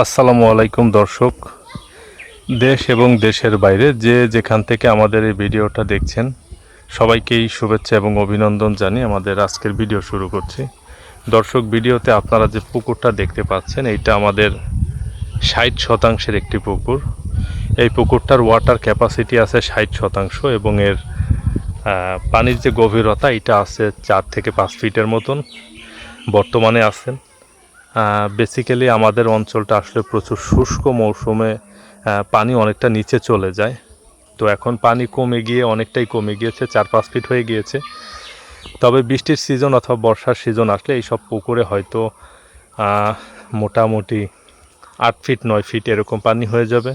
আসসালামু আলাইকুম দর্শক। দেশ এবং দেশের বাইরে যে যেখান থেকে আমাদের এই ভিডিওটা দেখছেন, সবাইকেই শুভেচ্ছা এবং অভিনন্দন জানিয়ে আমাদের আজকের ভিডিও শুরু করছি। দর্শক, ভিডিওতে আপনারা যে পুকুরটা দেখতে পাচ্ছেন, এইটা আমাদের ষাট শতাংশের একটি পুকুর। এই পুকুরটার ওয়াটার ক্যাপাসিটি আছে ষাট শতাংশ এবং এর পানির যে গভীরতা, এটা আছে চার থেকে পাঁচ ফিটের মতন। বর্তমানে আছেন। বেসিক্যালি আমাদের অঞ্চলটা আসলে প্রচুর শুষ্ক মৌসুমে পানি অনেকটা নিচে চলে যায়। তো এখন পানি কমে গিয়ে অনেকটাই কমে গিয়েছে, চার পাঁচ ফিট হয়ে গিয়েছে। তবে বৃষ্টির সিজন অথবা বর্ষার সিজন আসলে এইসব পুকুরে হয়তো মোটামুটি আট ফিট নয় ফিট এরকম পানি হয়ে যাবে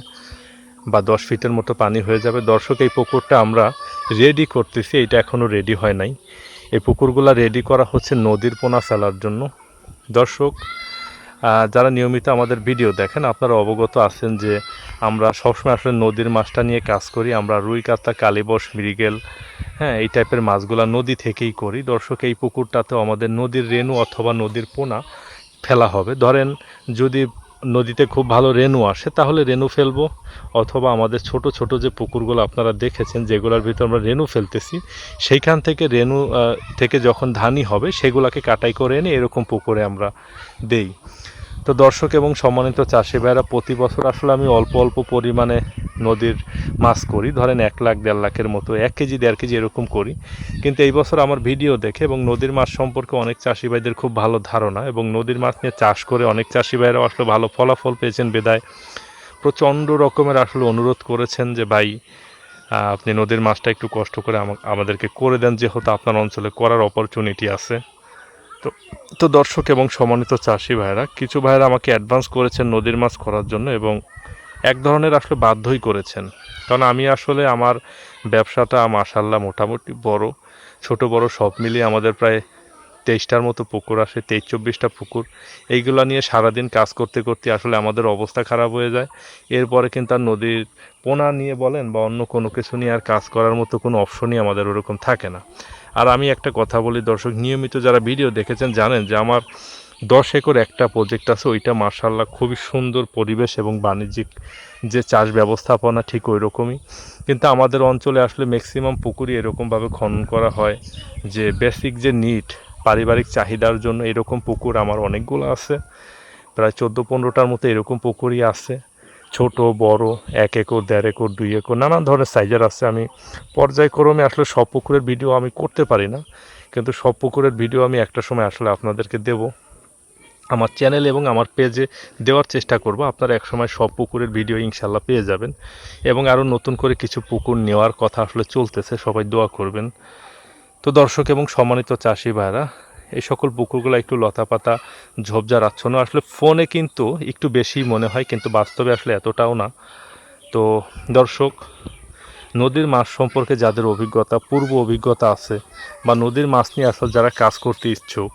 বা দশ ফিটের মতো পানি হয়ে যাবে। দর্শক, এই পুকুরটা আমরা রেডি করতেছি, এটা এখনও রেডি হয় নাই। এই পুকুরগুলো রেডি করা হচ্ছে নদীর পোনা ফেলার জন্য। দর্শক যারা নিয়মিত আমাদের ভিডিও দেখেন, আপনারা অবগত আছেন যে আমরা সবসময় আসলে নদীর মাছটা নিয়ে কাজ করি। আমরা রুই, কাতলা কালীবস মৃগেল হ্যাঁ এই টাইপের মাছগুলা নদী থেকেই করি। দর্শক, এই পুকুরটাতেও আমাদের নদীর রেণু অথবা নদীর পোনা ফেলা হবে। ধরেন, যদি নদীতে খুব ভালো রেনু আসে, তাহলে রেণু ফেলব। অথবা আমাদের ছোট ছোট যে পুকুরগুলো আপনারা দেখেছেন, যেগুলোর ভিতর আমরা রেণু ফেলতেছি, সেইখান থেকে রেনু থেকে যখন ধানি হবে, সেগুলোকে কাটাই করে এনে এরকম পুকুরে আমরা দেই। তো দর্শক এবং সম্মানিত চাষি ভাইরা, প্রতি বছর আসলে আমি অল্প অল্প পরিমাণে নদীর মাছ করি। ধরেন এক লাখ, দেড় লাখের মতো, এক কেজি, দেড় কেজি এরকম করি। কিন্তু এই বছর আমার ভিডিও দেখে এবং নদীর মাছ সম্পর্কে অনেক চাষি ভাইদের খুব ভালো ধারণা এবং নদীর মাছ নিয়ে চাষ করে অনেক চাষি ভাইরাও আসলে ভালো ফলাফল পেয়েছেন বেদায়। প্রচণ্ড রকমের আসলে অনুরোধ করেছেন যে, ভাই আপনি নদীর মাছটা একটু কষ্ট করে আমা- আমাদেরকে করে দেন। যেহেতু আপনার অঞ্চলে করার অপরচুনিটি আছে। তো দর্শক এবং সম্মানিত চাষি ভাইরা কিছু ভাইরা আমাকে অ্যাডভান্স করেছেন নদীর মাছ করার জন্য এবং এক ধরনের আসলে বাধ্যই করেছেন। কারণ আমি আসলে আমার ব্যবসাটা মাসাল্লাহ মোটামুটি বড়, ছোট বড় সব মিলিয়ে আমাদের প্রায় তেইশটার মতো পুকুর আসে তেইশ চব্বিশটা পুকুর। এইগুলো নিয়ে সারাদিন কাজ করতে করতে আসলে আমাদের অবস্থা খারাপ হয়ে যায়। এরপরে কিন্তু আর নদীর পোনা নিয়ে বলেন বা অন্য কোনো কিছু নিয়ে আর কাজ করার মতো কোনো অপশনই আমাদের ওরকম থাকে না। আর আমি একটা কথা বলি দর্শক, নিয়মিত যারা ভিডিও দেখেছেন জানেন যে আমার দশ একর একটা প্রজেক্ট আছে, ওইটা মার্শাল্লাহ খুবই সুন্দর পরিবেশ এবং বাণিজ্যিক যে চাষ ব্যবস্থাপনা ঠিক ওই রকমই কিন্তু আমাদের অঞ্চলে আসলে ম্যাক্সিমাম পুকুরই এরকমভাবে খনন করা হয় যে বেসিক যে নিট পারিবারিক চাহিদার জন্য এরকম পুকুর আমার অনেকগুলো আছে। প্রায় চোদ্দ পনেরোটার মতো এরকম পুকুরই আছে। ছোট, বড়, এক একর, দেড় একর, দুই একর, নানান ধরনের সাইজের আছে। আমি পর্যায়ক্রমে আসলে সব পুকুরের ভিডিও আমি করতে পারি না। কিন্তু সব পুকুরের ভিডিও আমি একটা সময় আসলে আপনাদেরকে দেব। আমার চ্যানেল এবং আমার পেজে দেওয়ার চেষ্টা করব। আপনারা একসময় সব পুকুরের ভিডিও ইনশাল্লাহ পেয়ে যাবেন। এবং আরও নতুন করে কিছু পুকুর নেওয়ার কথা আসলে চলতেছে। সবাই দোয়া করবেন। তো দর্শক এবং সম্মানিত চাষি ভাইরা, এই সকল পুকুরগুলো একটু লতাপাতা, ঝোপঝাড় আচ্ছন্ন। আসলে ফোনে কিন্তু একটু বেশি মনে হয়, কিন্তু বাস্তবে আসলে এতটাও না। তো দর্শক, নদীর মাছ সম্পর্কে যাদের অভিজ্ঞতা, পূর্ব অভিজ্ঞতা আছে, বা নদীর মাছ নিয়ে আসলে যারা কাজ করতে ইচ্ছুক,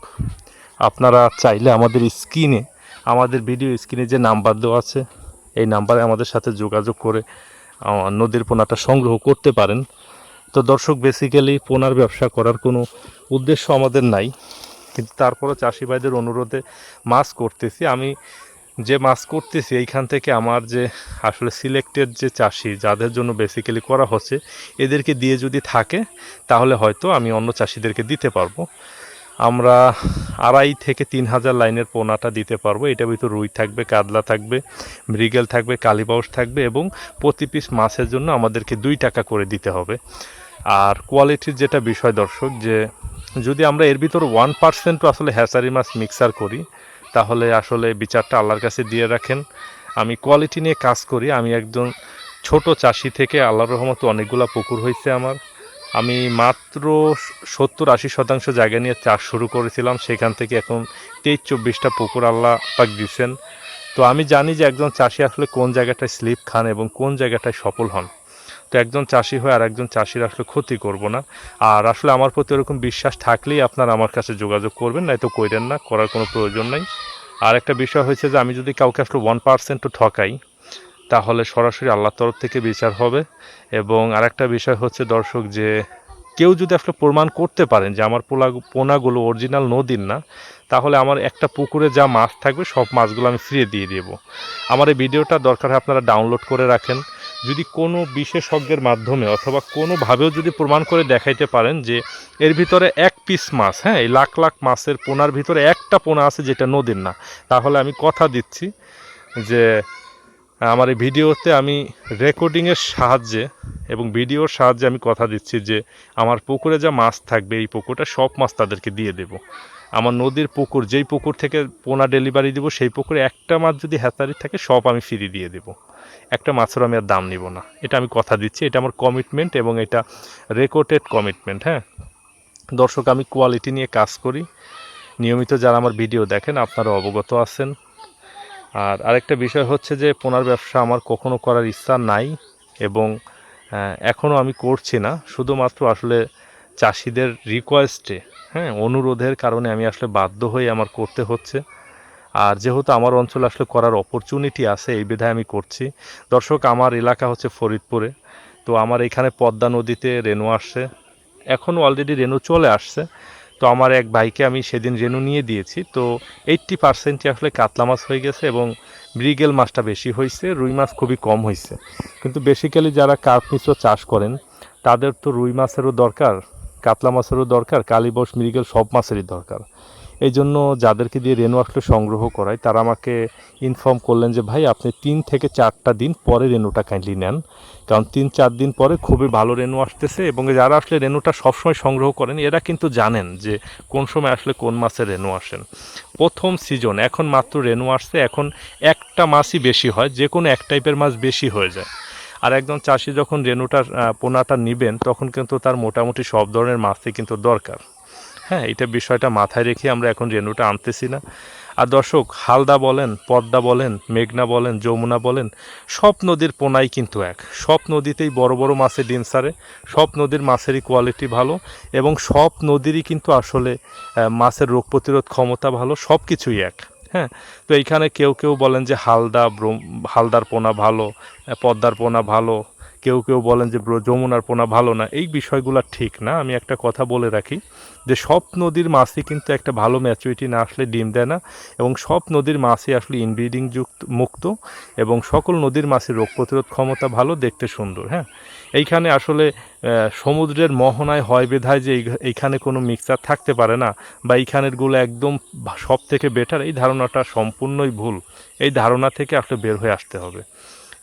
আপনারা চাইলে আমাদের স্ক্রিনে, আমাদের ভিডিও স্ক্রিনে যে নাম্বার দেওয়া আছে, এই নাম্বারে আমাদের সাথে যোগাযোগ করে নদীর পোনাটা সংগ্রহ করতে পারেন। তো দর্শক বেসিক্যালি পোনার ব্যবসা করার কোনো উদ্দেশ্য আমাদের নাই। কিন্তু তারপরও চাষি ভাইদের অনুরোধে মাছ করতেছি। আমি যে মাছ করতেছি, এইখান থেকে আমার যে আসলে সিলেক্টেড যে চাষি, যাদের জন্য বেসিক্যালি করা হচ্ছে, এদেরকে দিয়ে যদি থাকে, তাহলে হয়তো আমি অন্য চাষিদেরকে দিতে পারব। আমরা আড়াই থেকে তিন হাজার লাইনের পোনাটা দিতে পারব। এটা ভিতর রুই থাকবে, কাতলা থাকবে, মৃগেল থাকবে, কালীবাউস থাকবে এবং প্রতি পিস মাছের জন্য আমাদেরকে দুই টাকা করে দিতে হবে। আর কোয়ালিটির যেটা বিষয় দর্শক, যে যদি আমরা এর ভিতর ওয়ান পার্সেন্টও আসলে হ্যাচারি মাছ মিক্সার করি, তাহলে আসলে বিচারটা আল্লাহর কাছে দিয়ে রাখেন। আমি কোয়ালিটি নিয়ে কাজ করি। আমি একজন ছোট চাষি থেকে আল্লাহর রহমতে অনেকগুলা পুকুর হয়েছে আমার। আমি মাত্র সত্তর আশি শতাংশ জায়গা নিয়ে চাষ শুরু করেছিলাম। সেখান থেকে এখন তেইশ চব্বিশটা পুকুর আল্লাহ পাক দিচ্ছেন তো আমি জানি যে একজন চাষি আসলে কোন জায়গাটায় স্লিপ খান এবং কোন জায়গাটায় সফল হন। তো একজন চাষি হয়ে আর একজন চাষির আসলে ক্ষতি করব না। আর আসলে আমার প্রতি ওরকম বিশ্বাস থাকলেই আপনারা আমার কাছে যোগাযোগ করবেন, নয়তো কইরেন না, করার কোনো প্রয়োজন নাই। আর একটা বিষয় হয়েছে যে, আমি যদি কাউকে আসলে ওয়ান পার্সেন্টও ঠকাই, তাহলে সরাসরি আল্লাহর তরফ থেকে বিচার হবে। এবং আরেকটা বিষয় হচ্ছে দর্শক যে, কেউ যদি আসলে প্রমাণ করতে পারেন যে, আমার পোলা, পোনাগুলো অরিজিনাল নদীর না, তাহলে আমার একটা পুকুরে যা মাছ থাকবে, সব মাছগুলো আমি ফ্রি দিয়ে দেবো। আমার এই ভিডিওটা দরকার হয় আপনারা ডাউনলোড করে রাখেন। যদি কোনো বিশেষজ্ঞের মাধ্যমে অথবা কোনোভাবেও যদি প্রমাণ করে দেখাইতে পারেন যে এর ভিতরে এক পিস মাছ হ্যাঁ এই লাখ লাখ মাছের পোনার ভিতরে একটা পোনা আছে যেটা নদীর না, তাহলে আমি কথা দিচ্ছি যে আমার এই ভিডিওতে আমি রেকর্ডিংয়ের সাহায্যে এবং ভিডিওর সাহায্যে আমি কথা দিচ্ছি যে আমার পুকুরে যা মাছ থাকবে, এই পুকুরটা সব মাছ তাদেরকে দিয়ে দেব। আমার নদীর পুকুর, যেই পুকুর থেকে পোনা ডেলিভারি দেবো, সেই পুকুরে একটা মাছ যদি হ্যাচারি থাকে, সব আমি ফ্রি দিয়ে দেব। একটা মাছের আমি আর দাম নিব না। এটা আমি কথা দিচ্ছি, এটা আমার কমিটমেন্ট এবং এটা রেকর্ডেড কমিটমেন্ট হ্যাঁ? দর্শক, আমি কোয়ালিটি নিয়ে কাজ করি। নিয়মিত যারা আমার ভিডিও দেখেন, আপনারা অবগত আছেন। আর আরেকটা বিষয় হচ্ছে যে, পোনার ব্যবসা আমার কখনো করার ইচ্ছা নাই এবং এখনও আমি করছি না। শুধুমাত্র আসলে চাষিদের রিকোয়েস্টে হ্যাঁ? অনুরোধের কারণে আমি আসলে বাধ্য হয়ে আমার করতে হচ্ছে। আর যেহেতু আমার অঞ্চলে আসলে করার অপরচুনিটি আছে, এই বিধায় আমি করছি। দর্শক, আমার এলাকা হচ্ছে ফরিদপুরে। তো আমার এখানে পদ্মা নদীতে রেনু আসছে। এখনও অলরেডি রেনু চলে আসছে। তো আমার এক ভাইকে আমি সেদিন রেনু নিয়ে দিয়েছি। তো এইট্টি পার্সেন্টই আসলে কাতলা মাছ হয়ে গেছে এবং মৃগেল মাছটা বেশি হয়েছে, রুই মাছ খুবই কম হয়েছে। কিন্তু বেসিক্যালি যারা কার্প চাষ করেন, তাদের তো রুই মাছেরও দরকার, কাতলা মাছেরও দরকার, কালীবস, মৃগেল সব মাছেরই দরকার। এই জন্য যাদেরকে দিয়ে রেনু সংগ্রহ করায়, তারা আমাকে ইনফর্ম করলেন যে, ভাই, আপনি তিন থেকে চারটা দিন পরে রেনুটা কাইন্ডলি নেন। কারণ তিন চার দিন পরে খুবই ভালো রেনু আসতেছে এবং যারা আসলে রেনুটা সবসময় সংগ্রহ করেন, এরা কিন্তু জানেন যে, কোন সময় আসলে কোন মাসে রেনু আসেন। প্রথম সিজন এখন মাত্র রেনু আসছে, এখন একটা মাছই বেশি হয় যে কোনো এক টাইপের মাছ বেশি হয়ে যায়। আর একজন চাষি যখন রেনুটার পোনাটা নিবেন, তখন কিন্তু তার মোটামুটি সব ধরনের মাছই কিন্তু দরকার। হ্যাঁ এটা বিষয়টা মাথায় রেখে আমরা এখন রেনুটা আনতেছি না। আর দর্শক, হালদা বলেন, পদ্মা বলেন, মেঘনা বলেন, যমুনা বলেন, সব নদীর পোনাই কিন্তু এক। সব নদীতেই বড় বড় মাছের ডিম সারে সব নদীর মাছেরই কোয়ালিটি ভালো এবং সব নদীরই কিন্তু আসলে মাছের রোগ প্রতিরোধ ক্ষমতা ভালো, সব কিছুই এক। হ্যাঁ তো এইখানে কেউ কেউ বলেন যে হালদা হালদার পোনা ভালো পদ্মার পোনা ভালো কেউ কেউ বলেন যে যমুনার পোনা ভালো না। এই বিষয়গুলো ঠিক না। আমি একটা কথা বলে রাখি যে, সব নদীর মাছই কিন্তু একটা ভালো ম্যাচুরিটি না আসলে ডিম দেয় না এবং সব নদীর মাছই আসলে ইনব্রিডিং যুক্ত, মুক্ত এবং সকল নদীর মাছের রোগ প্রতিরোধ ক্ষমতা ভালো, দেখতে সুন্দর হ্যাঁ? এইখানে আসলে সমুদ্রের মোহনায় হয় বেধায় যে এইখানে কোনো মিক্সার থাকতে পারে না বা এইখানেরগুলো একদম সব থেকে বেটার এই ধারণাটা সম্পূর্ণই ভুল। এই ধারণা থেকে আসলে বের হয়ে আসতে হবে।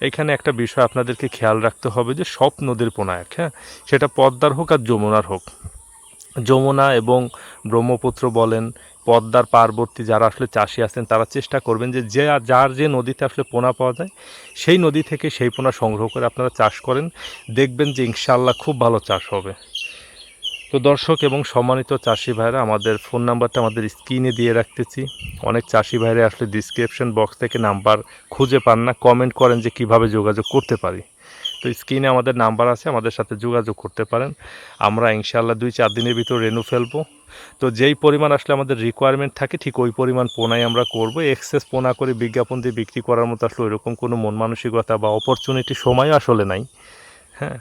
এখানে একটা বিষয় আপনাদেরকে খেয়াল রাখতে হবে যে সব নদীর পোনায়ক হ্যাঁ? সেটা পদ্মার হোক আর যমুনার হোক। যমুনা এবং ব্রহ্মপুত্র বলেন, পদ্মার পার্বতী যারা আসলে চাষি আছেন, তারা চেষ্টা করবেন যে যে যার যে নদীতে আসলে পোনা পাওয়া যায়, সেই নদী থেকে সেই পোনা সংগ্রহ করে আপনারা চাষ করেন। দেখবেন যে ইনশাল্লাহ খুব ভালো চাষ হবে। তো দর্শক এবং সম্মানিত চাষি ভাইরা, আমাদের ফোন নাম্বারটা আমাদের স্ক্রিনে দিয়ে রাখতেছি। অনেক চাষি ভাইরা আসলে ডিসক্রিপশন বক্স থেকে নাম্বার খুঁজে পান না কমেন্ট করেন যে কীভাবে যোগাযোগ করতে পারি। তো স্ক্রিনে আমাদের নাম্বার আছে, আমাদের সাথে যোগাযোগ করতে পারেন। আমরা ইনশাল্লাহ দুই চার দিনের ভিতর রেনু ফেলব। তো যেই পরিমাণ আসলে আমাদের রিকোয়ারমেন্ট থাকে, ঠিক ওই পরিমাণ পোনাই আমরা করব। এক্সেস পোনা করে বিজ্ঞাপন দিয়ে বিক্রি করার মতো আসলে ওইরকম কোনো মন মানসিকতা বা অপরচুনিটি সময়ও আসলে নাই। হ্যাঁ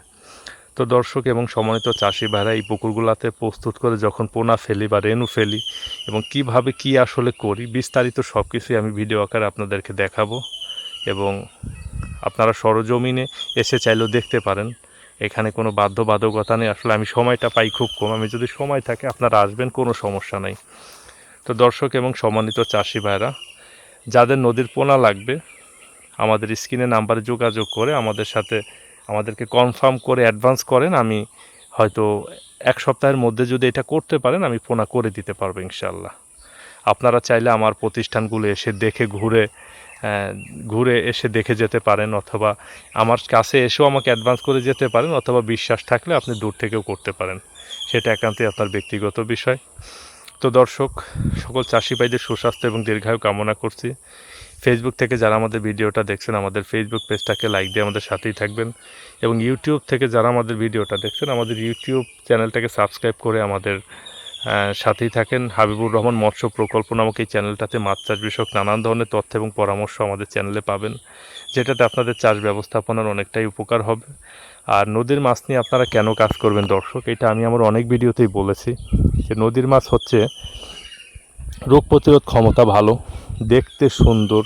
তো দর্শক এবং সম্মানিত চাষি ভাইরা এই পুকুরগুলোতে প্রস্তুত করে যখন পোনা ফেলি বা রেনু ফেলি এবং কীভাবে কি আসলে করি, বিস্তারিত সব কিছুই আমি ভিডিও আকারে আপনাদেরকে দেখাবো এবং আপনারা সরজমিনে এসে চাইলেও দেখতে পারেন। এখানে কোনো বাধ্যবাধকতা নেই। আসলে আমি সময়টা পাই খুব কম। আমি যদি সময় থাকে, আপনারা আসবেন, কোনো সমস্যা নাই। তো দর্শক এবং সম্মানিত চাষি ভাইরা, যাদের নদীর পোনা লাগবে, আমাদের স্ক্রিনে নাম্বারে যোগাযোগ করে আমাদের সাথে আমাদেরকে কনফার্ম করে অ্যাডভান্স করেন, আমি হয়তো এক সপ্তাহের মধ্যে যদি এটা করতে পারেন, আমি পোনা করে দিতে পারব ইনশাল্লাহ আপনারা চাইলে আমার প্রতিষ্ঠানগুলো এসে দেখে ঘুরে ঘুরে এসে দেখে যেতে পারেন, অথবা আমার কাছে এসেও আমাকে অ্যাডভান্স করে যেতে পারেন, অথবা বিশ্বাস থাকলে আপনি দূর থেকেও করতে পারেন। সেটা একান্তই আপনার ব্যক্তিগত বিষয়। তো দর্শক, সকল চাষি ভাইদের সুস্বাস্থ্য এবং দীর্ঘায়ু কামনা করছি। ফেসবুক থেকে যারা আমাদের ভিডিওটা দেখছেন, আমাদের ফেসবুক পেজটাকে লাইক দিয়ে আমাদের সাথেই থাকবেন এবং ইউটিউব থেকে যারা আমাদের ভিডিওটা দেখছেন, আমাদের ইউটিউব চ্যানেলটাকে সাবস্ক্রাইব করে আমাদের সাথেই থাকেন। হাবিবুর রহমান মৎস্য প্রকল্প নামক এই চ্যানেলটাতে মাছ চাষ বিষয়ক নানান ধরনের তথ্য এবং পরামর্শ আমাদের চ্যানেলে পাবেন, যেটাতে আপনাদের চাষ ব্যবস্থাপনার অনেকটাই উপকার হবে। আর নদীর মাছ নিয়ে আপনারা কেন কাজ করবেন দর্শক? এটা আমি আমার অনেক ভিডিওতেই বলেছি যে নদীর মাছ হচ্ছে রোগ প্রতিরোধ ক্ষমতা ভালো দেখতে সুন্দর।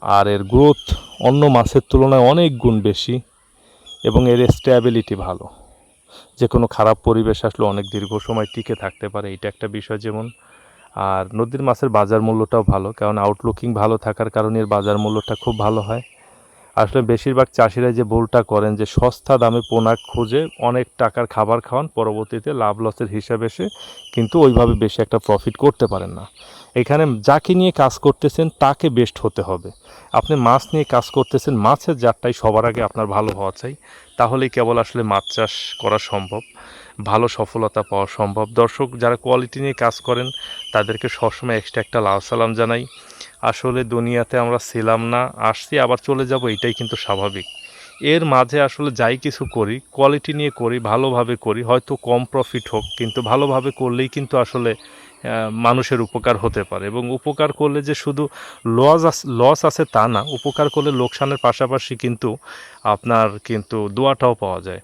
আর এর গ্রোথ অন্য মাছের তুলনায় অনেক গুণ বেশি এবং এর স্ট্যাবিলিটি ভালো। যে কোনো খারাপ পরিবেশ আসলে অনেক দীর্ঘ সময় টিকে থাকতে পারে, এটা একটা বিষয় যেমন। আর নদীর মাছের বাজার মূল্যটাও ভালো, কারণ আউটলুকিং ভালো থাকার কারণে এর বাজার মূল্যটা খুব ভালো হয়। আসলে বেশিরভাগ চাষিরা যে ভুলটা করেন যে সস্তা দামে পোনা খুঁজে অনেক টাকার খাবার খাওয়ান, পরবর্তীতে লাভ লসের হিসাবে এসে কিন্তু ওইভাবে বেশি একটা প্রফিট করতে পারেন না। এখানে যাকে নিয়ে কাজ করতেছেন, তাকে বেস্ট হতে হবে। আপনি মাছ নিয়ে কাজ করতেছেন, মাছের জাতটাই সবার আগে আপনার ভালো হওয়া চাই। তাহলেই কেবল আসলে মাছ চাষ করা সম্ভব। ভালো সফলতা পাওয়া সম্ভব। দর্শক, যারা কোয়ালিটি নিয়ে কাজ করেন, তাদেরকে সবসময় এক্সট্রা একটা লাভ সালাম জানাই। আসলে দুনিয়াতে আমরা ছিলাম না, আসছি, আবার চলে যাব, এটাই কিন্তু স্বাভাবিক। এর মাঝে আসলে যাই কিছু করি কোয়ালিটি নিয়ে করি, ভালোভাবে করি, হয়তো কম প্রফিট হোক, কিন্তু ভালোভাবে করলেই কিন্তু আসলে মানুষের উপকার হতে পারে। এবং উপকার করলে যে শুধু লস লস আছে তা না, উপকার করলে লোকসানের পাশাপাশি কিন্তু আপনার কিন্তু দোয়াটাও পাওয়া যায়।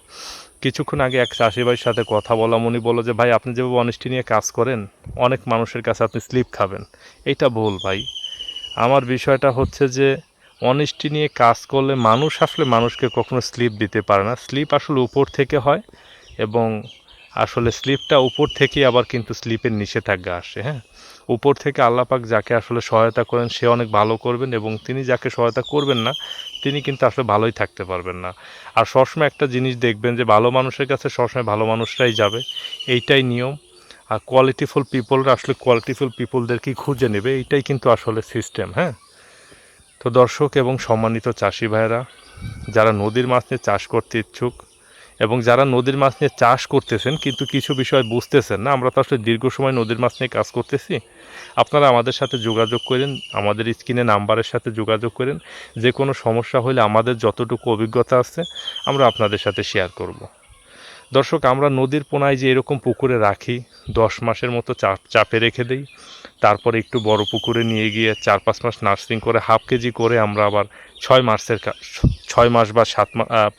কিছুক্ষণ আগে এক চাষি ভাইয়ের সাথে কথা বললাম, উনি বলল যে, ভাই, আপনি যেভাবে অনেস্টি নিয়ে কাজ করেন, অনেক মানুষের কাছে আপনি স্লিপ খাবেন। এইটা ভুল, ভাই। আমার বিষয়টা হচ্ছে যে অনেস্টি নিয়ে কাজ করলে মানুষ আসলে মানুষকে কখনো স্লিপ দিতে পারে না। স্লিপ আসলে উপর থেকে হয় এবং আসলে স্লিপটা উপর থেকেই আবার কিন্তু স্লিপের নিষেধাজ্ঞা আসে হ্যাঁ? উপর থেকে আল্লাপাক যাকে আসলে সহায়তা করেন, সে অনেক ভালো করবেন এবং তিনি যাকে সহায়তা করবেন না, তিনি কিন্তু আসলে ভালোই থাকতে পারবেন না। আর সবসময় একটা জিনিস দেখবেন যে, ভালো মানুষের কাছে সবসময় ভালো মানুষরাই যাবে। এইটাই নিয়ম। আর কোয়ালিটিফুল পিপলরা আসলে কোয়ালিটিফুল পিপলদেরকেই খুঁজে নেবে? এইটাই কিন্তু আসলে সিস্টেম হ্যাঁ? তো দর্শক এবং সম্মানিত চাষি ভাইয়েরা, যারা নদীর মাছ নিয়ে চাষ করতে ইচ্ছুক এবং যারা নদীর মাছ নিয়ে চাষ করতেছেন, কিন্তু কিছু বিষয় বুঝতেছেন না, আমরা তো আসলে দীর্ঘ সময় নদীর মাছ নিয়ে কাজ করতেছি। আপনারা আমাদের সাথে যোগাযোগ করেন, আমাদের স্ক্রিনে নাম্বারের সাথে যোগাযোগ করেন। যে কোনো সমস্যা হলে আমাদের যতটুকু অভিজ্ঞতা আছে, আমরা আপনাদের সাথে শেয়ার করব। দর্শক, আমরা নদীর পোনায় যে এরকম পুকুরে রাখি, দশ মাসের মতো চাপ, চাপে রেখে দিই, তারপরে একটু বড় পুকুরে নিয়ে গিয়ে চার পাঁচ মাস নার্সিং করে হাফ কেজি করে আমরা আবার ছয় মাসের ছয় মাস বা সাত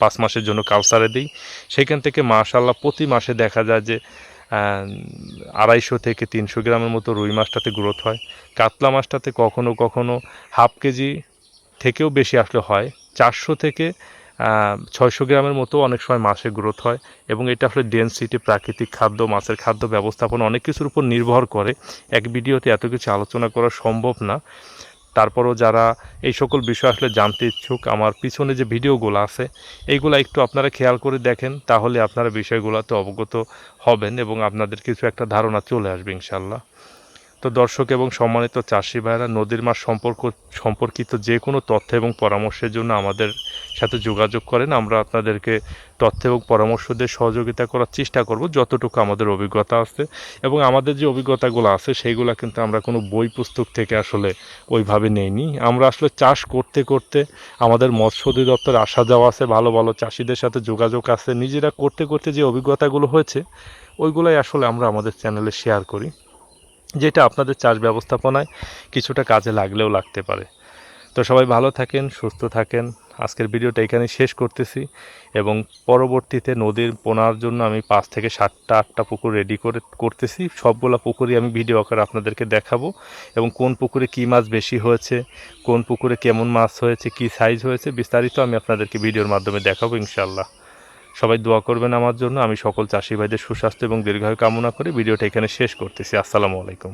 পাঁচ মাসের জন্য কাউসারে দিই। সেখান থেকে মাশাল্লাহ প্রতি মাসে দেখা যায় যে আড়াইশো থেকে তিনশো গ্রামের মতো রুই মাছটাতে গ্রোথ হয়। কাতলা মাছটাতে কখনো কখনো হাফ কেজি থেকেও বেশি আসলে হয়। চারশো থেকে ছয়শো গ্রামের মতো অনেক সময় মাছের গ্রোথ হয় এবং এটা আসলে ডেন্সিটি প্রাকৃতিক খাদ্য, মাছের খাদ্য ব্যবস্থাপনা অনেক কিছুর উপর নির্ভর করে। এক ভিডিওতে এত কিছু আলোচনা করা সম্ভব না। তারপরও যারা এই সকল বিষয় আসলে জানতে ইচ্ছুক, আমার পিছনে যে ভিডিওগুলো আছে, এইগুলো একটু আপনারা খেয়াল করে দেখেন, তাহলে আপনারা বিষয়গুলোতে অবগত হবেন এবং আপনাদের কিছু একটা ধারণা চলে আসবে ইনশাল্লাহ তো দর্শক এবং সম্মানিত চাষি ভাইরা নদীর মাছ সম্পর্ক, সম্পর্কিত যে কোনো তথ্য এবং পরামর্শের জন্য আমাদের সাথে যোগাযোগ করেন, আমরা আপনাদেরকে তথ্য এবং পরামর্শ দিয়ে সহযোগিতা করার চেষ্টা করব, যতটুকু আমাদের অভিজ্ঞতা আছে। এবং আমাদের যে অভিজ্ঞতাগুলো আছে, সেইগুলো কিন্তু আমরা কোনো বই পুস্তক থেকে আসলে ওইভাবে নেইনি। আমরা আসলে চাষ করতে করতে আমাদের মৎস্য অধিদপ্তর আসা যাওয়া আছে, ভালো ভালো চাষিদের সাথে যোগাযোগ আছে। নিজেরা করতে করতে যে অভিজ্ঞতাগুলো হয়েছে, ওইগুলোই আসলে আমরা আমাদের চ্যানেলে শেয়ার করি, যেটা আপনাদের চাষ ব্যবস্থাপনায় কিছুটা কাজে লাগলেও লাগতে পারে। তো সবাই ভালো থাকেন, সুস্থ থাকেন। আজকের ভিডিওটা এখানে শেষ করতেছি এবং পরবর্তীতে নদীর পোনার জন্য আমি পাঁচ থেকে সাতটা, আটটা পুকুর রেডি করে করতেছি। সবগুলো পুকুরই আমি ভিডিও আকারে আপনাদেরকে দেখাবো এবং কোন পুকুরে কী মাছ বেশি হয়েছে, কোন পুকুরে কেমন মাছ হয়েছে, কী সাইজ হয়েছে বিস্তারিত আমি আপনাদেরকে ভিডিওর মাধ্যমে দেখাবো ইনশাল্লাহ সবাই দোয়া করবেন আমার জন্য। আমি সকল চাষি ভাইদের সুস্বাস্থ্য এবং দীর্ঘায়ু কামনা করে ভিডিওটা এখানে শেষ করতেছি। আসসালামু আলাইকুম।